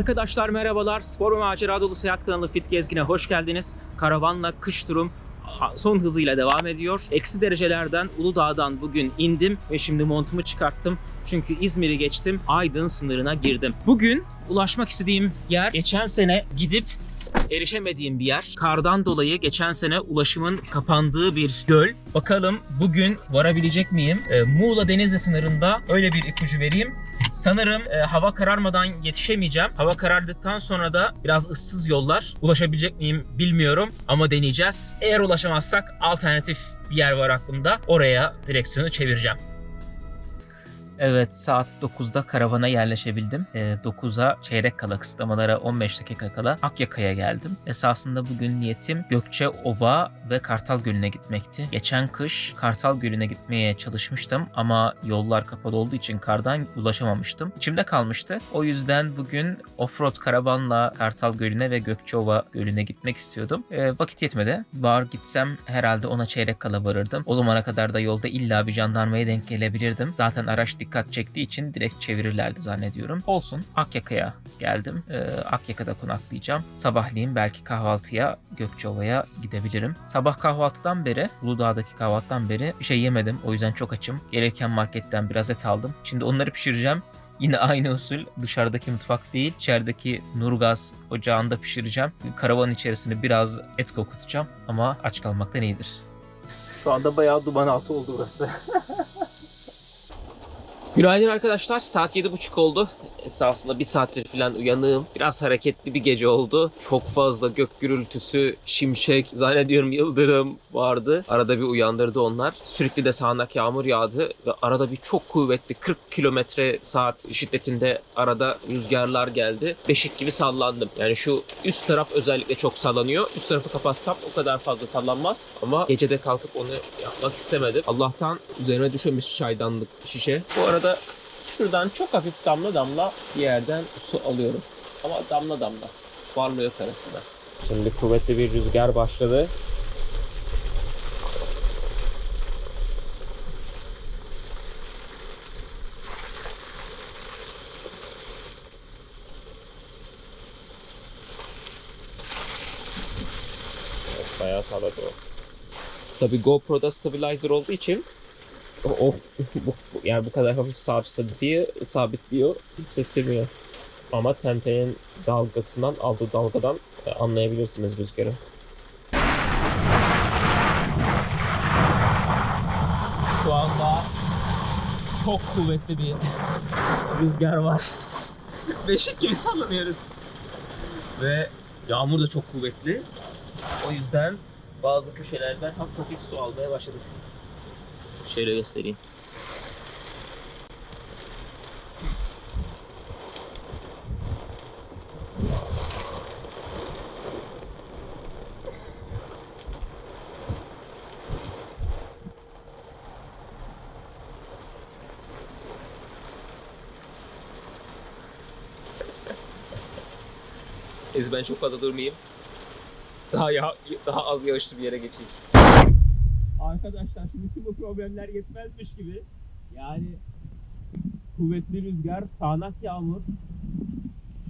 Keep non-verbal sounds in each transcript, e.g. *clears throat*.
Arkadaşlar merhabalar. Spor ve macera dolu seyahat kanalı Fit Gezgin'e hoş geldiniz. Karavanla kış turum son hızıyla devam ediyor. Eksi derecelerden Uludağ'dan bugün indim ve şimdi montumu çıkarttım. Çünkü İzmir'i geçtim, Aydın sınırına girdim. Bugün ulaşmak istediğim yer geçen sene gidip erişemediğim bir yer. Kardan dolayı geçen sene ulaşımın kapandığı bir göl. Bakalım bugün varabilecek miyim? Ee, Muğla Denizli sınırında öyle bir ipucu vereyim. Sanırım e, hava kararmadan yetişemeyeceğim. Hava karardıktan sonra da biraz ıssız yollar. Ulaşabilecek miyim bilmiyorum ama deneyeceğiz. Eğer ulaşamazsak alternatif bir yer var aklımda. Oraya direksiyonu çevireceğim. Evet saat 9'da karavana yerleşebildim. E, 9'a çeyrek kala kısıtlamalara 15 dakika kala Akyaka'ya geldim. Esasında bugün niyetim Gökçeova ve Kartal Gölü'ne gitmekti. Geçen kış Kartal Gölü'ne gitmeye çalışmıştım ama yollar kapalı olduğu için kardan ulaşamamıştım. İçimde kalmıştı. O yüzden bugün offroad karavanla Kartal Gölü'ne ve Gökçeova Gölü'ne gitmek istiyordum. E, vakit yetmedi. Var gitsem herhalde ona çeyrek kala varırdım. O zamana kadar da yolda illa bir jandarmaya denk gelebilirdim. Zaten araç dikkat çektiği için direkt çevirirlerdi zannediyorum. Olsun Akyaka'ya geldim. Ee, Akyaka'da konaklayacağım. Sabahleyin belki kahvaltıya Gökçeova'ya gidebilirim. Sabah kahvaltıdan beri, Uludağ'daki kahvaltıdan beri bir şey yemedim. O yüzden çok açım. Gelirken marketten biraz et aldım. Şimdi onları pişireceğim. *laughs* Yine aynı usul dışarıdaki mutfak değil, içerideki Nurgaz ocağında pişireceğim. Karavanın içerisine biraz et kokutacağım ama aç kalmaktan iyidir. Şu anda bayağı duman altı oldu burası. *laughs* Günaydın arkadaşlar. Saat 7.30 oldu. Esasında bir saattir falan uyanığım. Biraz hareketli bir gece oldu. Çok fazla gök gürültüsü, şimşek, zannediyorum yıldırım vardı. Arada bir uyandırdı onlar. Sürekli de sağanak yağmur yağdı ve arada bir çok kuvvetli 40 kilometre saat şiddetinde arada rüzgarlar geldi. Beşik gibi sallandım. Yani şu üst taraf özellikle çok sallanıyor. Üst tarafı kapatsam o kadar fazla sallanmaz. Ama gecede kalkıp onu yapmak istemedim. Allah'tan üzerine düşmemiş çaydanlık şişe. Bu arada şuradan çok hafif damla damla bir yerden su alıyorum. Ama damla damla. Varlığı yok arasında. Şimdi kuvvetli bir rüzgar başladı. Evet, bayağı salladı o. Tabi GoPro'da stabilizer olduğu için o, *laughs* bu- yani bu kadar hafif sarsıntıyı sabitliyor, hissettirmiyor. Ama tentenin dalgasından, aldığı dalgadan e, anlayabilirsiniz rüzgarı. Şu anda çok kuvvetli bir rüzgar var. *laughs* Beşik gibi sallanıyoruz. Ve yağmur da çok kuvvetli. O yüzden bazı köşelerden hafif hafif su almaya başladık. Şöyle göstereyim. Ez ben çok fazla durmayayım. Daha ya daha az yağışlı bir yere geçeyim. Arkadaşlar şimdi bütün bu problemler yetmezmiş gibi. Yani kuvvetli rüzgar, sağanak yağmur.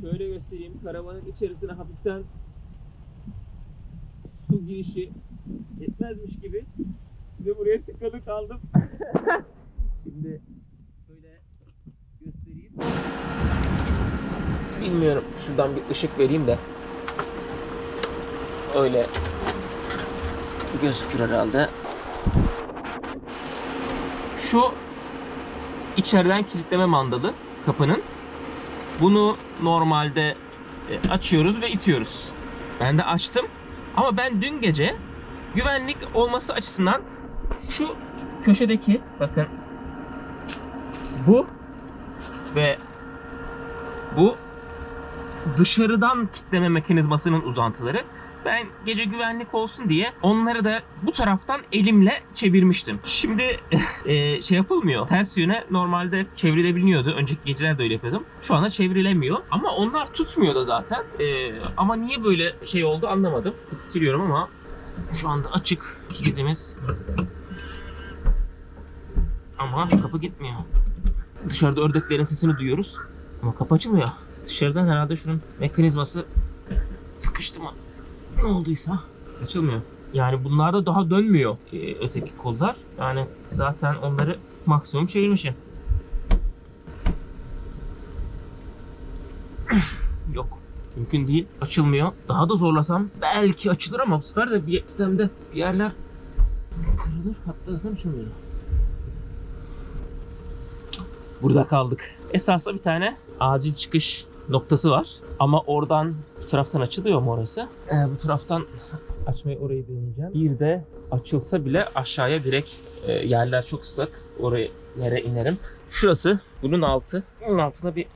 Şöyle göstereyim. Karavanın içerisine hafiften su girişi yetmezmiş gibi. Ve buraya tıkalı kaldım. *laughs* şimdi şöyle göstereyim. Bilmiyorum. Şuradan bir ışık vereyim de. Öyle gözükür herhalde. Şu içeriden kilitleme mandalı kapının. Bunu normalde e, açıyoruz ve itiyoruz. Ben de açtım. Ama ben dün gece güvenlik olması açısından şu köşedeki bakın bu ve bu dışarıdan kitleme mekanizmasının uzantıları. Ben gece güvenlik olsun diye onları da bu taraftan elimle çevirmiştim. Şimdi *laughs* e, şey yapılmıyor. Ters yöne normalde çevrilebiliyordu. Önceki geceler de öyle yapıyordum. Şu anda çevrilemiyor. Ama onlar tutmuyor da zaten. E, ama niye böyle şey oldu anlamadım. Bitiriyorum ama şu anda açık kilidimiz. Ama kapı gitmiyor. Dışarıda ördeklerin sesini duyuyoruz. Ama kapı açılmıyor. Dışarıdan herhalde şunun mekanizması sıkıştı mı? Ne olduysa açılmıyor. Yani bunlarda daha dönmüyor e, öteki kollar. Yani zaten onları maksimum çevirmişim. *clears throat* Yok. Mümkün değil. Açılmıyor. Daha da zorlasam belki açılır ama bu sefer de bir sistemde bir yerler kırılır. Hatta zaten açılmıyor. Burada kaldık. Esasında bir tane acil çıkış noktası var. Ama oradan bu taraftan açılıyor mu orası? Ee, bu taraftan açmayı orayı deneyeceğim. Bir de açılsa bile aşağıya direkt e, yerler çok ıslak. Oraya yere inerim. Şurası bunun altı. Bunun altında bir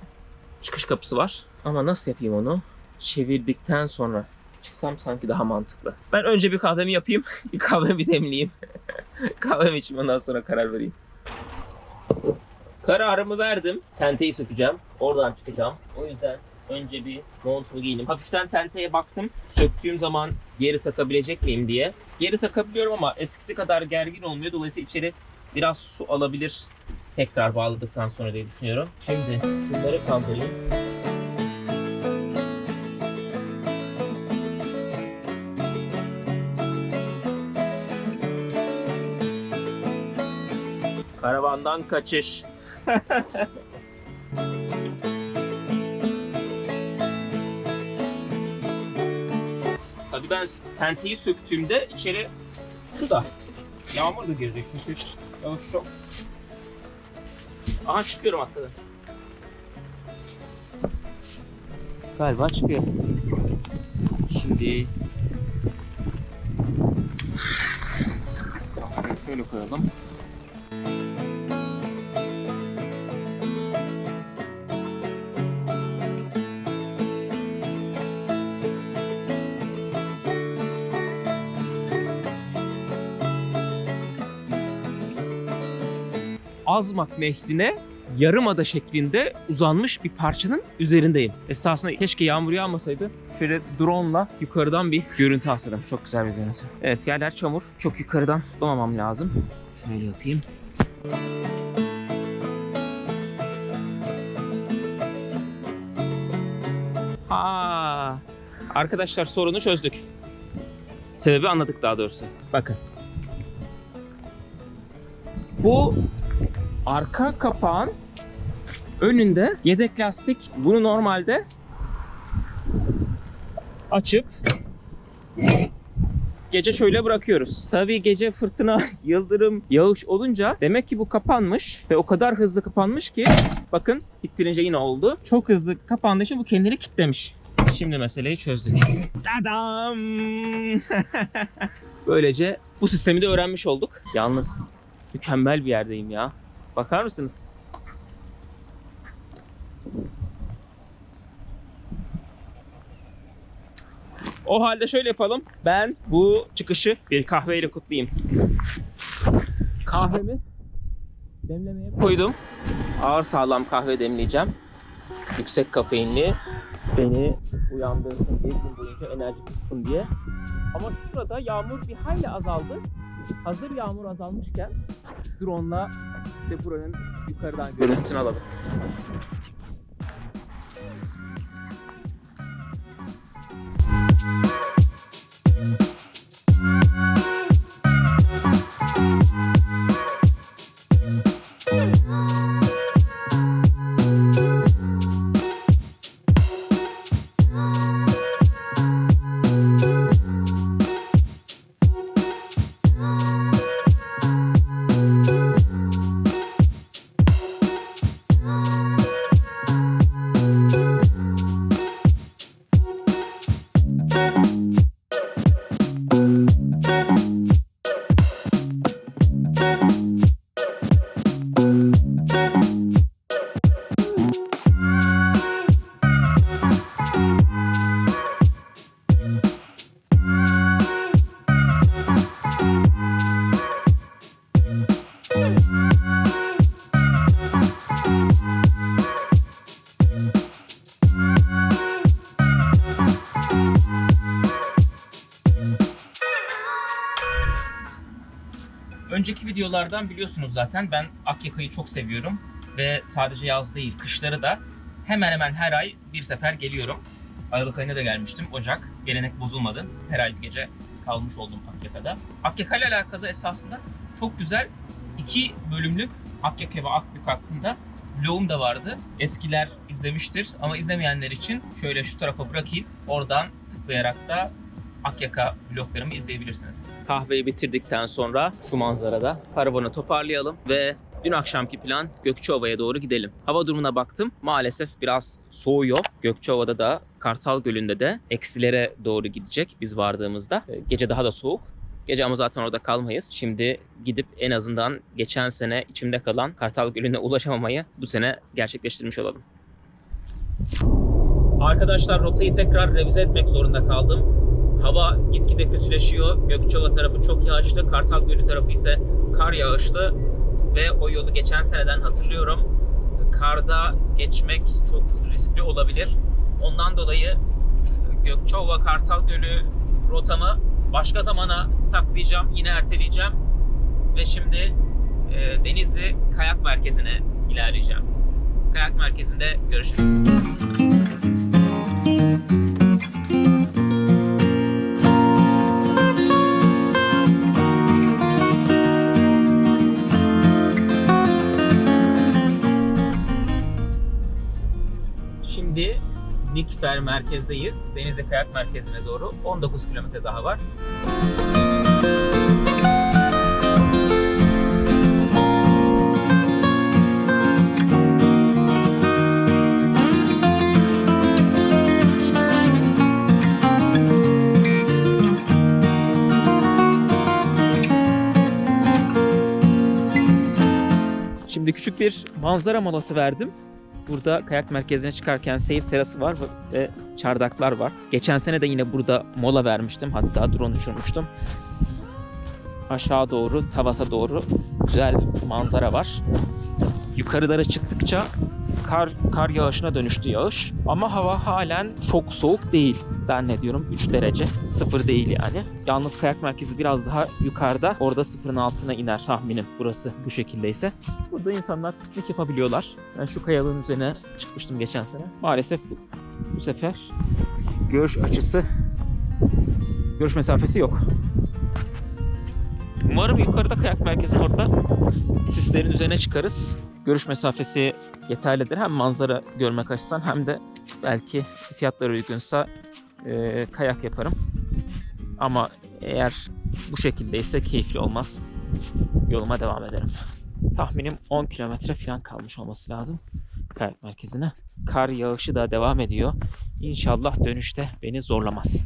çıkış kapısı var. Ama nasıl yapayım onu? Çevirdikten sonra çıksam sanki daha mantıklı. Ben önce bir kahvemi yapayım. *laughs* bir kahvemi demleyeyim. *laughs* Kahvemi içeyim ondan sonra karar vereyim. Kararımı verdim. Tenteyi sökeceğim. Oradan çıkacağım. O yüzden önce bir montumu giydim. Hafiften tenteye baktım. Söktüğüm zaman geri takabilecek miyim diye. Geri takabiliyorum ama eskisi kadar gergin olmuyor. Dolayısıyla içeri biraz su alabilir tekrar bağladıktan sonra diye düşünüyorum. Şimdi şunları kaldırayım. Karavandan kaçış. *laughs* Tabii ben tenteyi söktüğümde içeri su da yağmur da girecek çünkü yağış çok. Aha çıkıyorum hakikaten. Galiba çıkıyor. Şimdi şöyle koyalım. Azmak nehline yarımada şeklinde uzanmış bir parçanın üzerindeyim. Esasında keşke yağmur yağmasaydı. Şöyle drone'la yukarıdan bir görüntü alsaydım. Çok güzel bir görüntü. Evet yerler çamur. Çok yukarıdan tutamamam lazım. Şöyle yapayım. Ha, arkadaşlar sorunu çözdük. Sebebi anladık daha doğrusu. Bakın. Bu arka kapağın önünde yedek lastik. Bunu normalde açıp gece şöyle bırakıyoruz. Tabii gece fırtına, *laughs* yıldırım, yağış olunca demek ki bu kapanmış ve o kadar hızlı kapanmış ki bakın ittirince yine oldu. Çok hızlı kapandığı için bu kendini kilitlemiş. Şimdi meseleyi çözdük. Tadam! *laughs* Böylece bu sistemi de öğrenmiş olduk. Yalnız mükemmel bir yerdeyim ya. Bakar mısınız? O halde şöyle yapalım. Ben bu çıkışı bir kahveyle kutlayayım. Kahvemi demlemeye koydum. Ağır sağlam kahve demleyeceğim. Yüksek kafeinli. Beni uyandırsın diye, gün boyunca enerji tutsun diye. Ama şu sırada yağmur bir hayli azaldı. Hazır yağmur azalmışken drone'la işte buranın yukarıdan görüntüsünü alalım. Videolardan biliyorsunuz zaten ben Akyaka'yı çok seviyorum ve sadece yaz değil kışları da hemen hemen her ay bir sefer geliyorum. Aralık ayında da gelmiştim. Ocak. Gelenek bozulmadı. Her ay bir gece kalmış oldum Akyaka'da. Akyaka ile alakalı esasında çok güzel iki bölümlük Akyaka ve Akbük hakkında vlogum da vardı. Eskiler izlemiştir ama izlemeyenler için şöyle şu tarafa bırakayım. Oradan tıklayarak da Akyaka vloglarımı izleyebilirsiniz. Kahveyi bitirdikten sonra şu manzarada karavanı toparlayalım ve dün akşamki plan Gökçeova'ya doğru gidelim. Hava durumuna baktım. Maalesef biraz soğuyor. Gökçeova'da da Kartal Gölü'nde de eksilere doğru gidecek biz vardığımızda. Ee, Gece daha da soğuk. Gece ama zaten orada kalmayız. Şimdi gidip en azından geçen sene içimde kalan Kartal Gölü'ne ulaşamamayı bu sene gerçekleştirmiş olalım. Arkadaşlar rotayı tekrar revize etmek zorunda kaldım. Hava gitgide kötüleşiyor. Gökçeova tarafı çok yağışlı, Kartal Gölü tarafı ise kar yağışlı ve o yolu geçen seneden hatırlıyorum. Karda geçmek çok riskli olabilir. Ondan dolayı Gökçeova Kartal Gölü rotamı başka zamana saklayacağım, yine erteleyeceğim ve şimdi e, Denizli Kayak Merkezi'ne ilerleyeceğim. Kayak Merkezi'nde görüşürüz. Nikfer merkezdeyiz. Denizli Kayak Merkezi'ne doğru 19 kilometre daha var. Şimdi küçük bir manzara molası verdim. Burada kayak merkezine çıkarken seyir terası var ve çardaklar var. Geçen sene de yine burada mola vermiştim. Hatta drone uçurmuştum. Aşağı doğru, Tavas'a doğru güzel manzara var. Yukarılara çıktıkça kar kar yağışına dönüştü yağış. Ama hava halen çok soğuk değil zannediyorum. 3 derece. Sıfır değil yani. Yalnız kayak merkezi biraz daha yukarıda. Orada sıfırın altına iner tahminim burası bu şekildeyse. Burada insanlar piknik yapabiliyorlar. Ben şu kayalığın üzerine çıkmıştım geçen sene. Maalesef bu, bu sefer görüş açısı, görüş mesafesi yok. Umarım yukarıda kayak merkezinin orada sislerin üzerine çıkarız. Görüş mesafesi yeterlidir. Hem manzara görmek açısından hem de belki fiyatları uygunsa e, kayak yaparım. Ama eğer bu şekildeyse keyifli olmaz. Yoluma devam ederim. Tahminim 10 kilometre falan kalmış olması lazım kayak merkezine. Kar yağışı da devam ediyor. İnşallah dönüşte beni zorlamaz.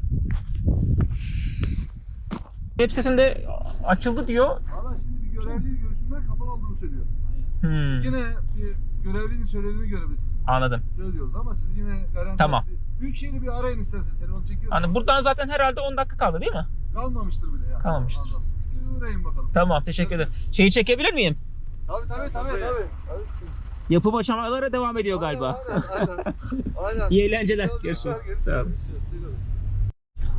Web sitesinde açıldı diyor. Valla şimdi bir görevli görüşünden kapalı olduğunu söylüyor. Hmm, Yine bir görevlinin söylediğine göre biz anladım. söylüyoruz ama siz yine garanti Tamam. Büyükşehir'i bir arayın isterseniz telefon çekiyorsunuz. Anladım. Buradan zaten herhalde 10 dakika kaldı değil mi? Kalmamıştır bile ya. Kalmamıştır. Anlasın. Bir uğrayın bakalım. Tamam teşekkür ederim. Şeyi çekebilir miyim? Tabii tabii tabii. tabii. tabii. Yapım aşamaları devam ediyor galiba. Aynen aynen. aynen. *laughs* İyi eğlenceler. Biraz Görüşürüz. Sağ olun. görüşürüz.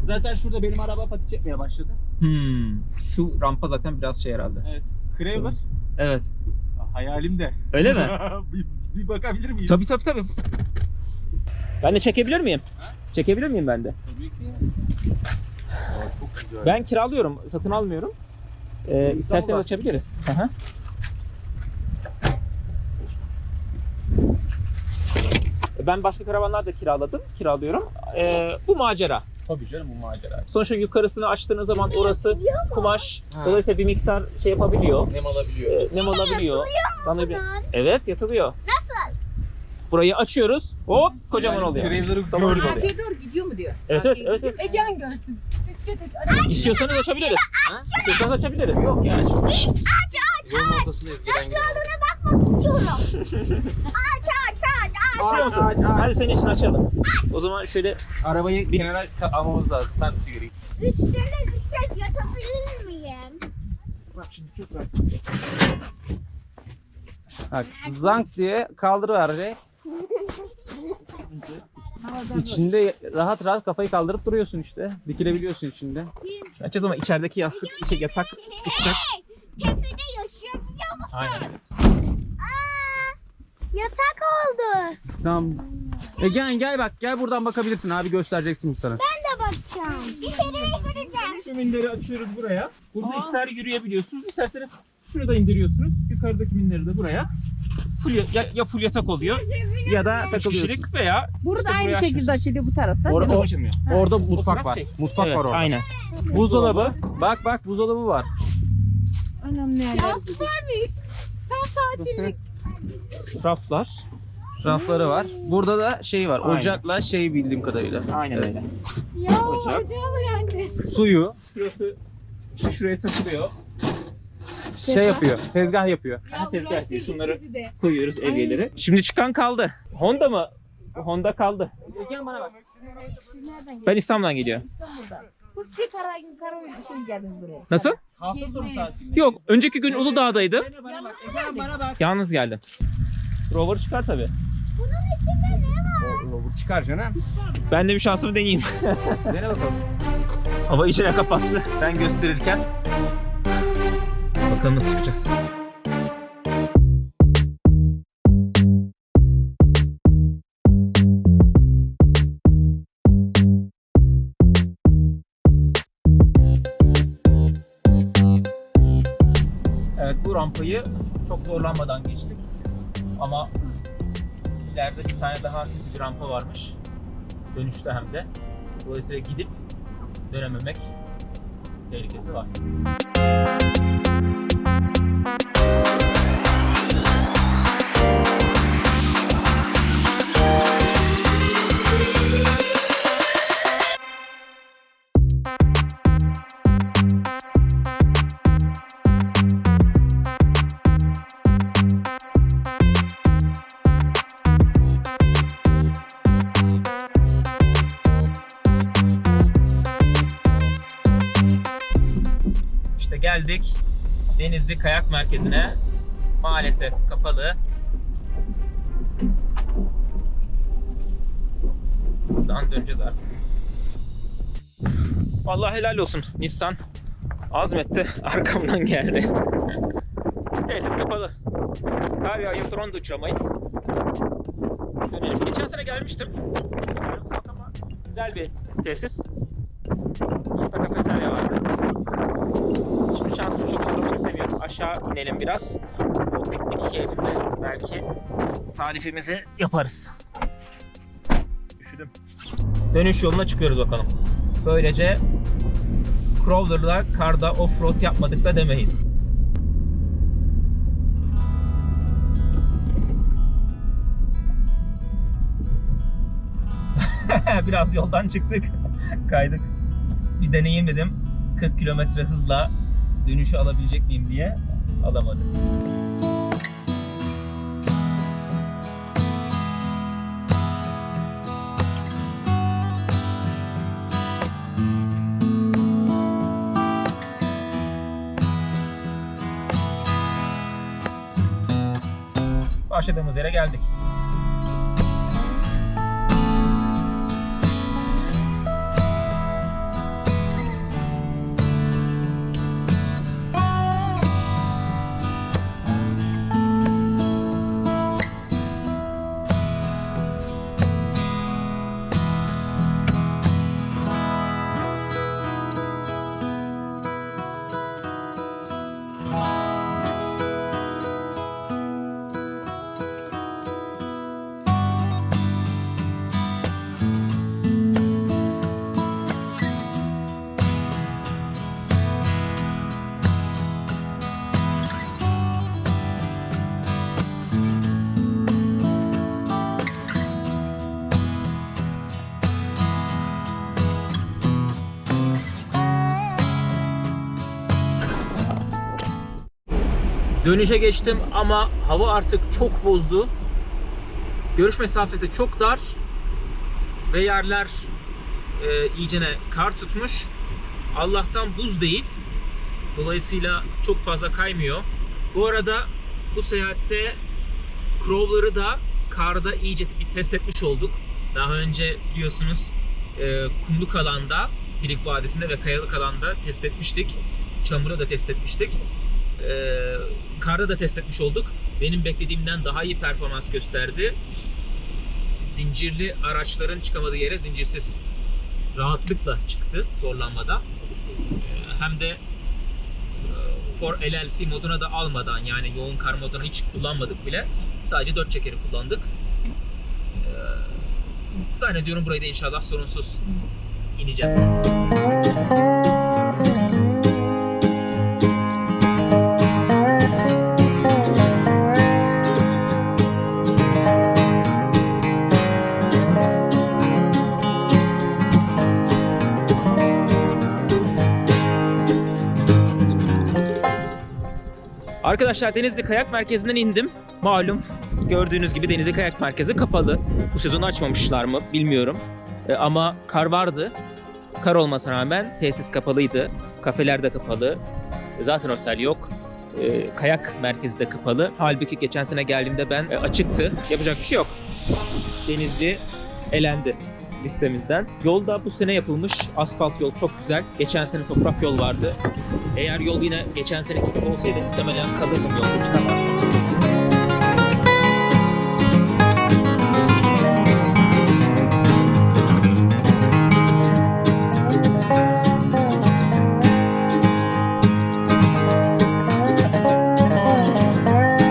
Zaten şurada benim araba pati çekmeye başladı. Hmm. Şu rampa zaten biraz şey herhalde. Evet. Kraver. Evet. Hayalim de. Öyle mi? *laughs* bir, bir bakabilir miyim? tabii tabii tabii. Ben de çekebilir miyim? Çekebilir miyim ben de? Tabii ki. çok güzel. Ben kiralıyorum, satın almıyorum. Ee, isterseniz açabiliriz. Hı. Ben başka karavanlar da kiraladım, kiralıyorum. Ee, bu macera. Tabii canım bu macera. Sonuçta yukarısını açtığınız zaman orası kumaş. Ha. Dolayısıyla bir miktar şey yapabiliyor. Nem alabiliyor. Ee, nem alabiliyor. Bana bir... Evet yatılıyor. Nasıl? Burayı açıyoruz. Hop kocaman oluyor. Gibi gördüm. oluyor. Arkaya doğru gidiyor mu diyor. Evet evet evet. evet. Egehan görsün. Araya İstiyorsanız açabiliriz. İstiyorsanız açabiliriz. Yok yani. Yolun ortasındayız. Gelen giden. *laughs* İstiyor musun? Hadi senin için açalım. O zaman şöyle Arabayı kenara ka- almamız lazım. Ben sigarayı. Üstüne düşecek yatabilir miyim? Bak şimdi çok rahat. Bak zank diye kaldırıverecek. İçinde rahat rahat kafayı kaldırıp duruyorsun işte. Dikilebiliyorsun içinde. açacağız ama içerideki yastık, şey, yatak sıkışacak. Tepede yaşayabiliyor musun? Aynen. Aa, yatak oldu. Tamam Egen gel bak gel buradan bakabilirsin abi göstereceksin sana. Ben de bakacağım. İçeriye gireceğim. Şu minderi açıyoruz buraya. Burada ister yürüyebiliyorsunuz, isterseniz şunu da indiriyorsunuz. Yukarıdaki minderi de buraya. Full ya, ya full yatak oluyor ya da üç kişilik veya Burada İşte aynı buraya şekilde açmışsınız. açılıyor bu tarafta. Or- yatak o- açılmıyor. orada mutfak taraf var. şey. Mutfak Evet, var orada. Aynen. Buzdolabı. Bak bak buzdolabı var. Anam ne Ya süpermiş. Tam tatillik. Raflar. Rafları var. Burada da şey var. Aynen. Ocakla şey bildiğim kadarıyla. Aynen Evet. öyle. Ya Ocak. ocağı var anne. Suyu Şurası şu şuraya takılıyor. şey yapıyor. Tezgah yapıyor. Ha, tezgah yapıyor. Şunları Bizi de. koyuyoruz evyeleri. Şimdi çıkan kaldı. Honda mı? Honda kaldı. Egen bana bak. Siz nereden? Ben İstanbul'dan geliyorum. İstanbul'dan. Bu sizi kara, kara için geldiniz buraya. Nasıl? Hafta sonu tatili. Yok, önceki gün Uludağ'daydım. Bana bak. Egen bana bak. Yalnız geldim. Rover çıkar tabii. Bunun içinde ne var? O, o, çıkar canım. Ben de bir şansımı deneyeyim. *laughs* Dene bakalım. Hava içine kapattı. Ben gösterirken. Bakalım nasıl çıkacağız. Bu rampayı çok zorlanmadan geçtik. Ama ileride bir tane daha kötü bir rampa varmış. Dönüşte hem de. Dolayısıyla gidip dönememek tehlikesi var. Denizli Kayak Merkezi'ne. Maalesef kapalı. Buradan döneceğiz artık. Vallahi helal olsun. Nissan azmetti. *laughs* Arkamdan geldi. Tesis kapalı. Kar yağıyor. Drone da uçuramayız. Dönelim. Geçen sene gelmiştim. Güzel bir tesis. Şurada kafeterya vardı. Şimdi şansımı çok zorlamak istemiyorum. Aşağı inelim biraz. O piknik yerinde belki salifimizi yaparız. Üşüdüm. Dönüş yoluna çıkıyoruz bakalım. Böylece Crawler'la karda offroad yapmadık da demeyiz. *laughs* Biraz yoldan çıktık. Kaydık. Bir deneyeyim dedim. 40 kilometre hızla dönüşü alabilecek miyim diye alamadım. Başladığımız yere geldik. Dönüşe geçtim ama hava artık çok bozdu. Görüş mesafesi çok dar ve yerler e, iyicene kar tutmuş. Allah'tan buz değil. Dolayısıyla çok fazla kaymıyor. Bu arada bu seyahatte crawler'ı da karda iyice bir test etmiş olduk. Daha önce biliyorsunuz e, kumluk alanda, Filik Vadisi'nde ve kayalık alanda test etmiştik. Çamura da test etmiştik. Ee, karda da test etmiş olduk. Benim beklediğimden daha iyi performans gösterdi. zincirli araçların çıkamadığı yere zincirsiz rahatlıkla çıktı zorlanmadan. Ee, Hem de e, For LLC moduna da almadan yani yoğun kar modunu hiç kullanmadık bile. Sadece dört çekeri kullandık. Ee, Zannediyorum burayı da inşallah sorunsuz ineceğiz. Arkadaşlar Denizli Kayak Merkezi'nden indim. Malum gördüğünüz gibi Denizli Kayak Merkezi kapalı. Bu sezonu açmamışlar mı bilmiyorum. E, ama kar vardı. Kar olmasına rağmen tesis kapalıydı. Kafeler de kapalı. E, zaten otel yok. E, kayak merkezi de kapalı. Halbuki geçen sene geldiğimde ben e, açıktı. Yapacak bir şey yok. Denizli elendi listemizden. Yolda bu sene yapılmış asfalt yol çok güzel. Geçen sene toprak yol vardı. Eğer yol yine geçen seneki gibi olsaydı muhtemelen kalırdım yolda çıkamazdım.